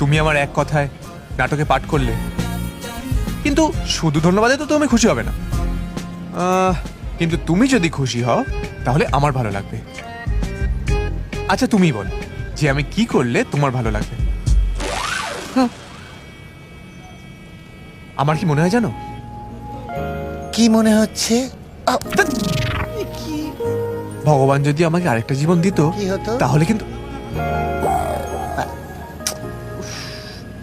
তুমি আমার এক কথায় নাটকে পাঠ করলে। কিন্তু শুধু ধন্যবাদে তো তুমি খুশি হবে না। কিন্তু তুমি যদি খুশি হও তাহলে আমার ভালো লাগবে। আচ্ছা তুমি বল যে আমি কি করলে তোমার ভালো লাগবে। আমার কি মনে হয় জানো? কি মনে হচ্ছে? ভগবান যদি আমাকে আরেকটা জীবন দিত কি হতো? তাহলে কিন্তু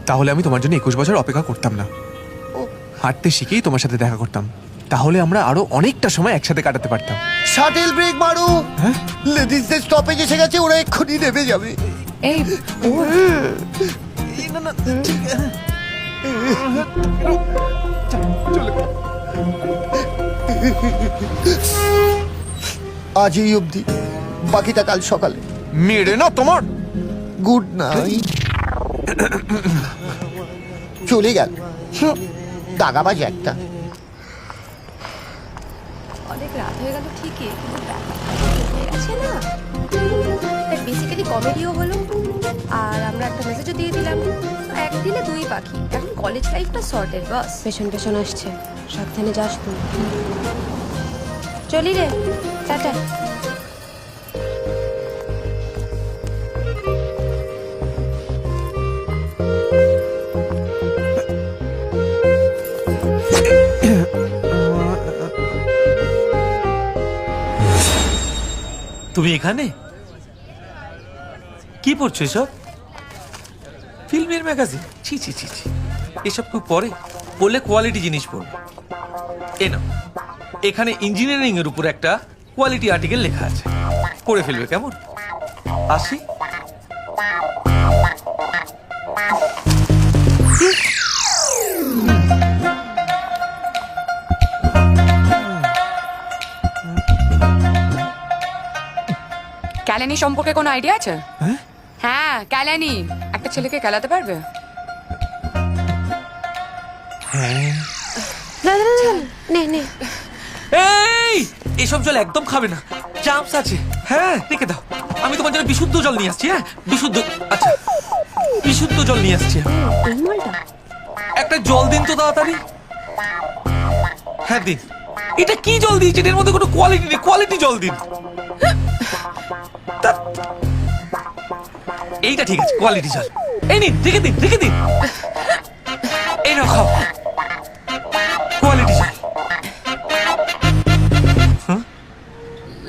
তাহলে আমি তোমার জন্য একুশ বছর অপেক্ষা করতাম না। হাঁটতে শিখেই তোমার সাথে দেখা করতাম। তাহলে আমরা আরও অনেকটা সময় একসাথে কাটাতে পারতাম। শাটেল ব্রেক মারো। লেডিসদের স্টপেজ এসে গেছে ওরা এক্ষুনি নেমে যাবে। এই ও। আজ এই অবধি। বাকিটা কাল সকালে। মেরে না তোমার। গুড নাইট চলে গেল। দাগাবাজ একটা। অনেক রাত হয়ে গেল ঠিকই কিন্তু হয়ে গেছে না। বেসিক্যালি কমেডিও হলো আর আমরা একটা মেসেজও দিয়ে দিলাম। এক দিলে দুই পাখি এখন কলেজ লাইফটা সর্টেড বাস পেছন পেছন আসছে সাবধানে যাস তুই। চলি রে টাটা। তুমি এখানে? কি পড়ছো এসব? ফিল্মের ম্যাগাজিন ছি ছি ছি ছি। এসব খুব পরে। পড়লে কোয়ালিটি জিনিস পড়বে। এ নাও। এখানে ইঞ্জিনিয়ারিং এর উপর একটা কোয়ালিটি আর্টিকেল লেখা আছে। পড়ে ফেলবে কেমন? আসি। ক্যালানি সম্পর্কে কোনো আইডিয়া আছে? হ্যাঁ? ক্যালানি। একটা ছেলেকে খেলাতে পারবে? না না। না, না নে নে এই এসব জল একদম খাবে না। চান্স আছে। হ্যাঁ। রেখে দাও। আমি তোমার জন্য বিশুদ্ধ জল নিয়ে আসছি হ্যাঁ? বিশুদ্ধ আচ্ছা। বিশুদ্ধ জল নিয়ে আসছি। একটা জল দিন তো তাড়াতাড়ি। হ্যাঁ দিন। এটা কি জল দিয়েছেন এর মধ্যে কোনো কোয়ালিটি নেই। কোয়ালিটি জল দিন। এইটা ঠিক আছে কোয়ালিটি জল এই নিন রেখে দিন রেখে দিন। এই নাও খাও। কোয়ালিটি জল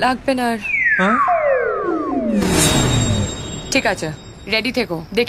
লাগবে না আর। হ্যাঁ? ঠিক আছে রেডি থেকো দেখ